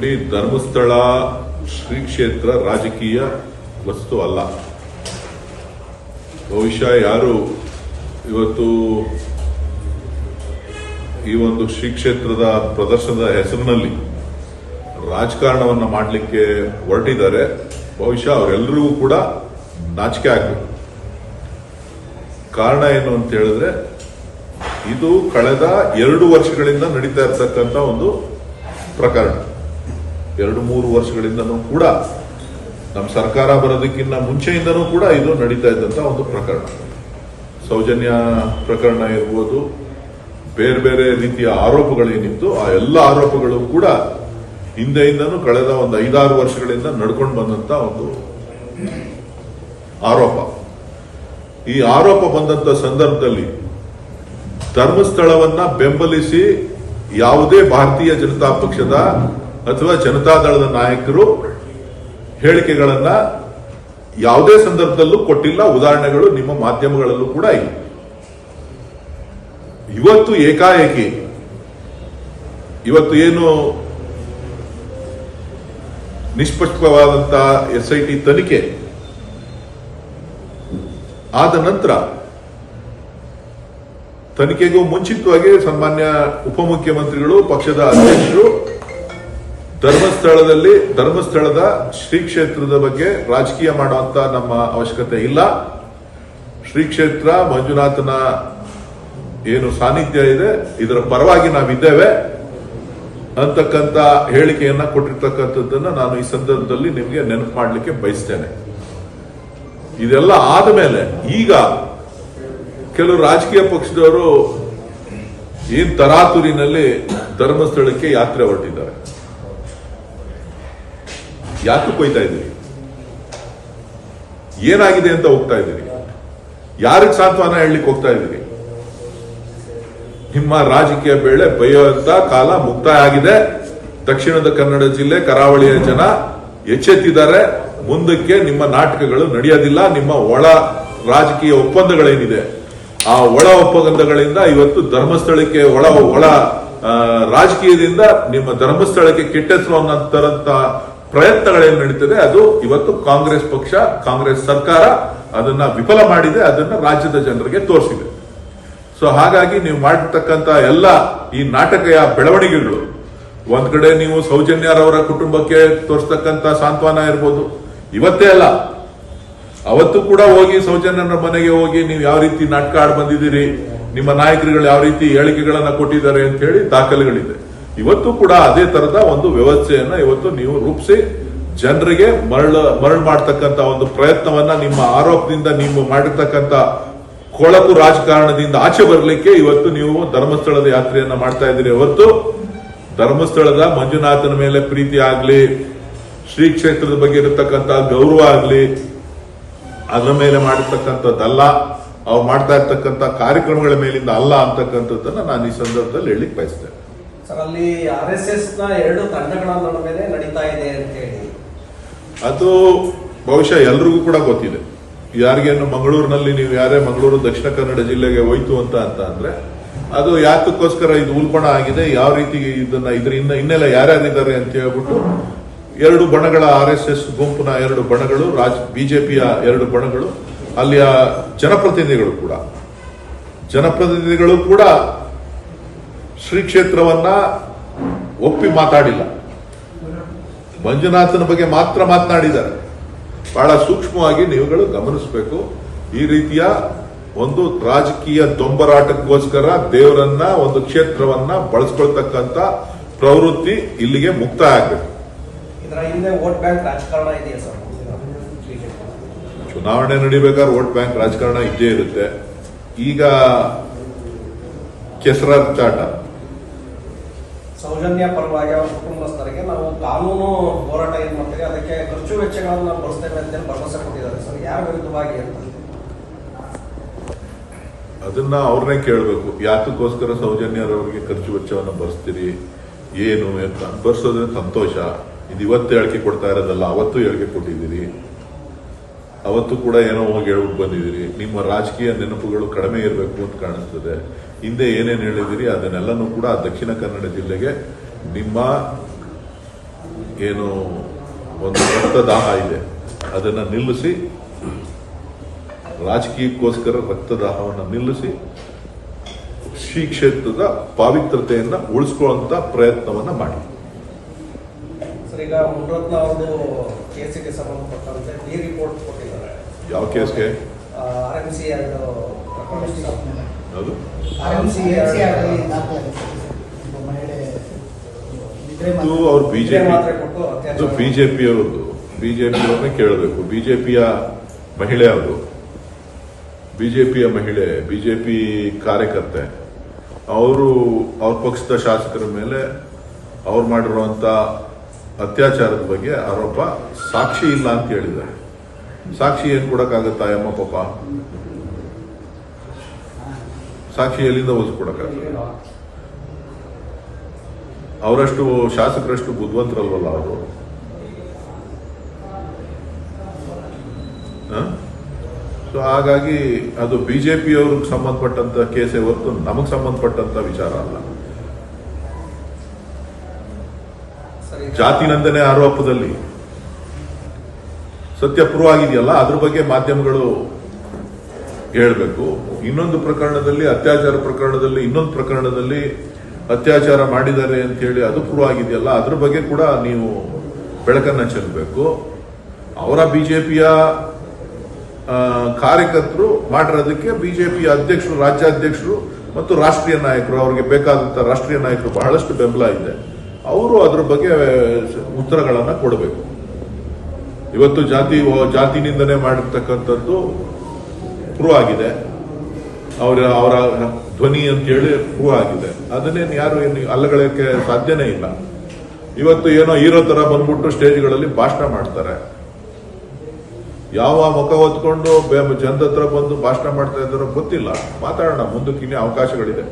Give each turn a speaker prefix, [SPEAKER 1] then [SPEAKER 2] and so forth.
[SPEAKER 1] ನೋಡಿ ಧರ್ಮಸ್ಥಳ ಶ್ರೀ ಕ್ಷೇತ್ರ ರಾಜಕೀಯ ವಸ್ತು ಅಲ್ಲ. ಬಹುಶಃ ಯಾರು ಇವತ್ತು ಈ ಒಂದು ಶ್ರೀ ಕ್ಷೇತ್ರದ ಪ್ರದರ್ಶನದ ಹೆಸರಿನಲ್ಲಿ ರಾಜಕಾರಣವನ್ನು ಮಾಡಲಿಕ್ಕೆ ಹೊರಟಿದ್ದಾರೆ. ಬಹುಶಃ ಅವರೆಲ್ಲರಿಗೂ ಕೂಡ ನಾಚಿಕೆ ಆಗಬೇಕು. ಕಾರಣ ಏನು ಅಂತ ಹೇಳಿದ್ರೆ, ಇದು ಕಳೆದ ಎರಡು ವರ್ಷಗಳಿಂದ ನಡೀತಾ ಇರತಕ್ಕಂಥ ಒಂದು ಪ್ರಕರಣ. ಎರಡು ಮೂರು ವರ್ಷಗಳಿಂದನೂ ಕೂಡ ನಮ್ಮ ಸರ್ಕಾರ ಬರೋದಕ್ಕಿಂತ ಮುಂಚೆಯಿಂದನೂ ಕೂಡ ಇದು ನಡೀತಾ ಇದ್ದಂತ ಒಂದು ಪ್ರಕರಣ. ಸೌಜನ್ಯ ಪ್ರಕರಣ ಇರ್ಬೋದು, ಬೇರೆ ಬೇರೆ ರೀತಿಯ ಆರೋಪಗಳೇನಿತ್ತು ಆ ಎಲ್ಲ ಆರೋಪಗಳು ಕೂಡ ಹಿಂದೆಯಿಂದನೂ ಕಳೆದ ಒಂದು ಐದಾರು ವರ್ಷಗಳಿಂದ ನಡ್ಕೊಂಡು ಬಂದಂತ ಒಂದು ಆರೋಪ. ಈ ಆರೋಪ ಬಂದಂತ ಸಂದರ್ಭದಲ್ಲಿ ಧರ್ಮಸ್ಥಳವನ್ನ ಬೆಂಬಲಿಸಿ ಯಾವುದೇ ಭಾರತೀಯ ಜನತಾ ಪಕ್ಷದ ಅಥವಾ ಜನತಾದಳದ ನಾಯಕರು ಹೇಳಿಕೆಗಳನ್ನ ಯಾವುದೇ ಸಂದರ್ಭದಲ್ಲೂ ಕೊಟ್ಟಿಲ್ಲ. ಉದಾಹರಣೆಗಳು ನಿಮ್ಮ ಮಾಧ್ಯಮಗಳಲ್ಲೂ ಕೂಡ ಇವೆ ಇವತ್ತು ಏಕಾಏಕಿ, ಇವತ್ತು ಏನು ನಿಷ್ಪಕ್ಷವಾದಂತಹ ಎಸ್ ಐ ತನಿಖೆ ಆದ ನಂತರ ತನಿಖೆಗೂ ಮುಂಚಿತವಾಗಿ ಸನ್ಮಾನ್ಯ ಉಪಮುಖ್ಯಮಂತ್ರಿಗಳು, ಪಕ್ಷದ ಅಧ್ಯಕ್ಷರು ಧರ್ಮಸ್ಥಳದಲ್ಲಿ, ಧರ್ಮಸ್ಥಳದ ಶ್ರೀ ಕ್ಷೇತ್ರದ ಬಗ್ಗೆ ರಾಜಕೀಯ ಮಾಡುವಂತ ನಮ್ಮ ಅವಶ್ಯಕತೆ ಇಲ್ಲ. ಶ್ರೀ ಕ್ಷೇತ್ರ ಮಂಜುನಾಥನ ಏನು ಸಾನ್ನಿಧ್ಯ ಇದೆ, ಇದರ ಪರವಾಗಿ ನಾವಿದ್ದೇವೆ. ಅಂತಕ್ಕಂತ ಹೇಳಿಕೆಯನ್ನ ಕೊಟ್ಟಿರ್ತಕ್ಕಂಥದ್ದನ್ನ ನಾನು ಈ ಸಂದರ್ಭದಲ್ಲಿ ನಿಮಗೆ ನೆನಪು ಮಾಡಲಿಕ್ಕೆ ಬಯಸ್ತೇನೆ. ಇದೆಲ್ಲ ಆದ ಮೇಲೆ ಈಗ ಕೆಲವು ರಾಜಕೀಯ ಪಕ್ಷದವರು ಏನ್ ತರಾತುರಿನಲ್ಲಿ ಧರ್ಮಸ್ಥಳಕ್ಕೆ ಯಾತ್ರೆ ಹೊರಟಿದ್ದಾರೆ. ಯಾಕೆ ಕೊಯ್ತಾ ಇದ್ದೀರಿ? ಏನಾಗಿದೆ ಅಂತ ಹೋಗ್ತಾ ಇದ್ದೀರಿ? ಯಾರಿಗೆ ಸಾಂತ್ವನ ಹೇಳಲಿಕ್ಕೆ ಹೋಗ್ತಾ ಇದ್ದೀರಿ? ನಿಮ್ಮ ರಾಜಕೀಯ ಬೇಳೆ ಬೈಯುವಂತ ಕಾಲ ಮುಕ್ತಾಯ ಆಗಿದೆ. ದಕ್ಷಿಣದ ಕನ್ನಡ ಜಿಲ್ಲೆ ಕರಾವಳಿಯ ಜನ ಎಚ್ಚೆತ್ತಿದ್ದಾರೆ. ಮುಂದಕ್ಕೆ ನಿಮ್ಮ ನಾಟಕಗಳು ನಡೆಯೋದಿಲ್ಲ. ನಿಮ್ಮ ಒಳ ರಾಜಕೀಯ ಒಪ್ಪಂದಗಳೇನಿದೆ? ಆ ಒಳ ಒಪ್ಪಂದಗಳಿಂದ ಇವತ್ತು ಧರ್ಮಸ್ಥಳಕ್ಕೆ ಒಳ ಒಳ ರಾಜಕೀಯದಿಂದ ನಿಮ್ಮ ಧರ್ಮಸ್ಥಳಕ್ಕೆ ಕೆಟ್ಟ ಅನ್ನೋಂತರಂತ ಪ್ರಯತ್ನಗಳೇನು ನಡೀತದೆ, ಅದು ಇವತ್ತು ಕಾಂಗ್ರೆಸ್ ಪಕ್ಷ, ಕಾಂಗ್ರೆಸ್ ಸರ್ಕಾರ ಅದನ್ನ ವಿಫಲ ಮಾಡಿದೆ, ಅದನ್ನ ರಾಜ್ಯದ ಜನರಿಗೆ ತೋರಿಸಿದೆ. ಸೊ ಹಾಗಾಗಿ ನೀವು ಮಾಡಿರ್ತಕ್ಕಂತ ಎಲ್ಲ ಈ ನಾಟಕೀಯ ಬೆಳವಣಿಗೆಗಳು, ಒಂದ್ ಕಡೆ ನೀವು ಸೌಜನ್ಯರವರ ಕುಟುಂಬಕ್ಕೆ ತೋರಿಸ್ತಕ್ಕಂತ ಸಾಂತ್ವನ ಇರ್ಬೋದು. ಇವತ್ತೇ ಅಲ್ಲ. ಅವತ್ತು ಕೂಡ ಹೋಗಿ ಸೌಜನ್ಯರ ಮನೆಗೆ ಹೋಗಿ ನೀವು ಯಾವ ರೀತಿ ನಾಟಕ ಆಡ್ ಬಂದಿದ್ದೀರಿ, ನಿಮ್ಮ ನಾಯಕರುಗಳು ಯಾವ ರೀತಿ ಹೇಳಿಕೆಗಳನ್ನ ಕೊಟ್ಟಿದ್ದಾರೆ ಅಂತ ಹೇಳಿ ದಾಖಲೆಗಳಿದೆ. ಇವತ್ತು ಕೂಡ ಅದೇ ತರದ ಒಂದು ವ್ಯವಸ್ಥೆಯನ್ನ ಇವತ್ತು ನೀವು ರೂಪಿಸಿ ಜನರಿಗೆ ಮರಳ, ಮರಳು ಮಾಡತಕ್ಕಂತ ಒಂದು ಪ್ರಯತ್ನವನ್ನ ನಿಮ್ಮ ಆರೋಪದಿಂದ ನೀವು ಮಾಡಿರ್ತಕ್ಕಂತ ಕೊಳಕು ರಾಜಕಾರಣದಿಂದ ಆಚೆ ಬರಲಿಕ್ಕೆ ಇವತ್ತು ನೀವು ಧರ್ಮಸ್ಥಳದ ಯಾತ್ರೆಯನ್ನ ಮಾಡ್ತಾ ಇದ್ದೀರಿ. ಹೊರತು ಧರ್ಮಸ್ಥಳದ ಮಂಜುನಾಥನ ಮೇಲೆ ಪ್ರೀತಿ ಆಗ್ಲಿ, ಶ್ರೀ ಕ್ಷೇತ್ರದ ಬಗ್ಗೆ ಇರತಕ್ಕಂತ ಗೌರವ ಆಗ್ಲಿ, ಅದರ ಮೇಲೆ ಮಾಡಿರ್ತಕ್ಕಂಥದ್ದಲ್ಲ ಅವ್ರು ಮಾಡ್ತಾ ಇರ್ತಕ್ಕಂಥ ಕಾರ್ಯಕ್ರಮಗಳ ಮೇಲಿಂದ ಅಲ್ಲ ಅಂತಕ್ಕಂಥದ್ದನ್ನ ನಾನು ಈ ಸಂದರ್ಭದಲ್ಲಿ ಹೇಳಲಿಕ್ಕೆ ಬಯಸ್ತೇನೆ.
[SPEAKER 2] ಅಲ್ಲಿ ಆರ್ನ ಎರಡು ತಂಡಗಳ ನಡುವೆ ನಡೀತಾ ಇದೆ ಅಂತ ಹೇಳಿ.
[SPEAKER 1] ಅದು ಬಹುಶಃ ಎಲ್ರಿಗೂ ಕೂಡ ಗೊತ್ತಿದೆ. ಯಾರಿಗೇನು ಮಂಗಳೂರಿನಲ್ಲಿ ನೀವು ಯಾರೇ ಮಂಗಳೂರು ದಕ್ಷಿಣ ಕನ್ನಡ ಜಿಲ್ಲೆಗೆ ಹೋಯ್ತು ಅಂತ ಅಂತ ಅಂದ್ರೆ, ಅದು ಯಾತಕ್ಕೋಸ್ಕರ ಇದು ಉಲ್ಪಣ ಆಗಿದೆ, ಯಾವ ರೀತಿ ಇದನ್ನ ಇದ್ರ ಇನ್ನ ಇನ್ನೆಲ್ಲ ಯಾರ್ಯಾರಿದ್ದಾರೆ ಅಂತ ಹೇಳ್ಬಿಟ್ಟು, ಎರಡು ಬಣಗಳ ಆರ್ ಎಸ್ ಎಸ್ ಗುಂಪಿನ ಎರಡು ಬಣಗಳು, ರಾಜ್ ಬಿಜೆಪಿಯ ಎರಡು ಬಣಗಳು, ಅಲ್ಲಿಯ ಜನಪ್ರತಿನಿಧಿಗಳು ಕೂಡ. ಜನಪ್ರತಿನಿಧಿಗಳು ಕೂಡ ಶ್ರೀ ಕ್ಷೇತ್ರವನ್ನ ಒಪ್ಪಿ ಮಾತಾಡಿಲ್ಲ. ಮಂಜುನಾಥನ ಬಗ್ಗೆ ಮಾತ್ರ ಮಾತನಾಡಿದ್ದಾರೆ. ಬಹಳ ಸೂಕ್ಷ್ಮವಾಗಿ ನೀವುಗಳು ಗಮನಿಸಬೇಕು. ಈ ರೀತಿಯ ಒಂದು ರಾಜಕೀಯ ದೊಂಬರಾಟಕ್ಕೋಸ್ಕರ ದೇವರನ್ನ ಒಂದು ಕ್ಷೇತ್ರವನ್ನ ಬಳಸ್ಕೊಳ್ತಕ್ಕಂತ ಪ್ರವೃತ್ತಿ ಇಲ್ಲಿಗೆ ಮುಕ್ತಾಯ ಆಗಬೇಕು. ಚುನಾವಣೆ ನಡಿಬೇಕಾದ್ರೆ ವೋಟ್ ಬ್ಯಾಂಕ್ ರಾಜಕಾರಣ ಇದ್ದೇ ಇರುತ್ತೆ. ಈಗ ಕೆಸರಾಚಾಟ
[SPEAKER 2] ಸೌಜನ್ಯ ಪರವಾಗಿ ಅವ್ರ ಕುಟುಂಬಸ್ಥರಿಗೆ ನಾವು ಕಾನೂನು ಹೋರಾಟ ಏನ್ ಮಾಡ್ತೀವಿ, ಅದಕ್ಕೆ ಖರ್ಚು ವೆಚ್ಚಗಳನ್ನು ನಾವು ಭರಿಸ್ತೇವೆ ಅಂತೇಳಿ ಭರವಸೆ ಕೊಟ್ಟಿದ್ದಾರೆ. ಸರ್ ಯಾರ ವಿರುದ್ಧವಾಗಿ ಅಂತ
[SPEAKER 1] ಅದನ್ನ ಅವ್ರನ್ನೇ ಕೇಳಬೇಕು. ಯಾತಕ್ಕೋಸ್ಕರ ಸೌಜನ್ಯರವರಿಗೆ ಖರ್ಚು ವೆಚ್ಚವನ್ನು ಭರಿಸ್ತೀರಿ? ಏನು ಅಂತ. ಭರಿಸೋದ್ರೆ ಸಂತೋಷ. ಇದು ಇವತ್ತು ಹೇಳಿಕೆ ಕೊಡ್ತಾ ಇರೋದಲ್ಲ, ಅವತ್ತು ಹೇಳಿಕೆ ಕೊಟ್ಟಿದ್ದೀರಿ. ಅವತ್ತು ಕೂಡ ಏನೋ ಹೋಗಿ ಹೇಳ್ಬಿಟ್ಟು ಬಂದಿದ್ದೀರಿ. ನಿಮ್ಮ ರಾಜಕೀಯ ನೆನಪುಗಳು ಕಡಿಮೆ ಇರಬೇಕು ಅಂತ ಕಾಣಿಸ್ತದೆ. ಹಿಂದೆ ಏನೇನು ಹೇಳಿದಿರಿ ಅದನ್ನೆಲ್ಲನೂ ಕೂಡ ದಕ್ಷಿಣ ಕನ್ನಡ ಜಿಲ್ಲೆಗೆ ನಿಮ್ಮ ಏನು ಒಂದು ರಕ್ತದಾಹ ಇದೆ. ಅದನ್ನು ನಿಲ್ಲಿಸಿ, ರಾಜಕೀಯಕ್ಕೋಸ್ಕರ ರಕ್ತದಾಹವನ್ನು ನಿಲ್ಲಿಸಿ, ಶ್ರೀ ಕ್ಷೇತ್ರದ ಪಾವಿತ್ರತೆಯನ್ನು ಉಳಿಸ್ಕೊಳ್ಳುವಂಥ ಪ್ರಯತ್ನವನ್ನು ಮಾಡಿ.
[SPEAKER 2] ಈಗ ಮುನ್ರತ್ನ ಅವ್ರದ್ದು ಕೇಸಿಗೆ ಸಂಬಂಧಪಟ್ಟಂತೆ ಡಿ ರಿಪೋರ್ಟ್ ಕೊಟ್ಟಿದ್ದಾರೆ.
[SPEAKER 1] ಯಾವ ಕೇಸ್ಗೆ?
[SPEAKER 2] ಆರ್ ಎಂ ಸಿ ಎರಡು
[SPEAKER 1] ಅದು
[SPEAKER 2] ಸಿ
[SPEAKER 1] ಇದು ಅವ್ರು ಬಿಜೆಪಿ
[SPEAKER 2] ಮಾತ್ರೆ ಕೊಟ್ಟು
[SPEAKER 1] ಬಿ
[SPEAKER 2] ಅತ್ಯಾಚಾರ
[SPEAKER 1] ಬಿಜೆಪಿ ಅವ್ರದ್ದು. ಬಿಜೆಪಿ ಅವ್ರನ್ನೇ ಕೇಳಬೇಕು. ಬಿಜೆಪಿಯ ಮಹಿಳೆ ಅವರು ಬಿಜೆಪಿಯ ಮಹಿಳೆ ಬಿಜೆಪಿ ಕಾರ್ಯಕರ್ತೆ. ಅವರು ಅವ್ರ ಪಕ್ಷದ ಶಾಸಕರ ಮೇಲೆ ಅವ್ರು ಮಾಡಿರುವಂತ ಅತ್ಯಾಚಾರದ ಬಗ್ಗೆ ಆರೋಪ ಸಾಕ್ಷಿ ಇಲ್ಲ ಅಂತ ಹೇಳಿದ್ದಾರೆ. ಸಾಕ್ಷಿ ಏನು ಕೊಡೋಕ್ಕಾಗತ್ತಾ ಯಮ್ಮ ಪಾಪ? ಸಾಕ್ಷಿ ಎಲ್ಲಿಂದ ಒಲಿಸ್ಕೊಡಕ್ಕಾಗಲ್ಲ ಅವರಷ್ಟು ಶಾಸಕರಷ್ಟು ಬುದ್ಧಿವಂತರಲ್ವಲ್ಲ ಅವರು? ಸೊ ಹಾಗಾಗಿ ಅದು ಬಿ ಜೆ ಪಿಯವ್ರಿಗೆ ಸಂಬಂಧಪಟ್ಟಂತ ಕೇಸೇ ಹೊರತು ನಮಗೆ ಸಂಬಂಧಪಟ್ಟಂತ ವಿಚಾರ ಅಲ್ಲ
[SPEAKER 2] ಸರ್ ಈಗ
[SPEAKER 1] ಜಾತಿ ನಂದನೆ ಆರೋಪದಲ್ಲಿ. ಸತ್ಯ ಪ್ರೂವ್ ಆಗಿದೆಯಲ್ಲ ಅದ್ರ ಬಗ್ಗೆ ಮಾಧ್ಯಮಗಳು ಹೇಳಬೇಕು. ಇನ್ನೊಂದು ಪ್ರಕರಣದಲ್ಲಿ, ಅತ್ಯಾಚಾರ ಪ್ರಕರಣದಲ್ಲಿ, ಇನ್ನೊಂದು ಪ್ರಕರಣದಲ್ಲಿ ಅತ್ಯಾಚಾರ ಮಾಡಿದ್ದಾರೆ ಅಂತ ಹೇಳಿ ಅದು ಪ್ರೂವ್ ಆಗಿದೆಯಲ್ಲ ಅದ್ರ ಬಗ್ಗೆ ಕೂಡ ನೀವು ಬೆಳಕನ್ನ ಚೆಲ್ಲಬೇಕು ಅವರ ಬಿಜೆಪಿಯ ಕಾರ್ಯಕರ್ತರು ಮಾಡಿರೋದಕ್ಕೆ ಬಿಜೆಪಿಯ ಅಧ್ಯಕ್ಷರು, ರಾಜ್ಯಾಧ್ಯಕ್ಷರು ಮತ್ತು ರಾಷ್ಟ್ರೀಯ ನಾಯಕರು, ಅವರಿಗೆ ಬೇಕಾದಂಥ ರಾಷ್ಟ್ರೀಯ ನಾಯಕರು ಬಹಳಷ್ಟು ಬೆಂಬಲ ಇದೆ. ಅವರು ಅದ್ರ ಬಗ್ಗೆ ಉತ್ತರಗಳನ್ನು ಕೊಡಬೇಕು. ಇವತ್ತು ಜಾತಿ ಜಾತಿನಿಂದನೇ ಮಾಡಿರ್ತಕ್ಕಂಥದ್ದು ಪ್ರೂವ್ ಆಗಿದೆ. ಅವರ ಅವರ ಧ್ವನಿ ಅಂತ ಹೇಳಿ ಪ್ರೂವ್ ಆಗಿದೆ. ಅದನ್ನೇನು ಯಾರು ಏನು, ಅಲ್ಲಗಳಕ್ಕೆ ಸಾಧ್ಯನೇ ಇಲ್ಲ. ಇವತ್ತು ಏನೋ ಹೀರೋ ತರ ಬಂದ್ಬಿಟ್ಟು ಸ್ಟೇಜ್ಗಳಲ್ಲಿ ಭಾಷಣ ಮಾಡ್ತಾರೆ. ಯಾವ ಮುಖ ಹೊತ್ಕೊಂಡು ಜನದ ಹತ್ರ ಬಂದು ಭಾಷಣ ಮಾಡ್ತಾ ಇದ್ದಾರೋ ಗೊತ್ತಿಲ್ಲ. ಮಾತಾಡೋಣ ಮುಂದಕ್ಕೆ ಇನ್ನೇ ಅವಕಾಶಗಳಿದೆ.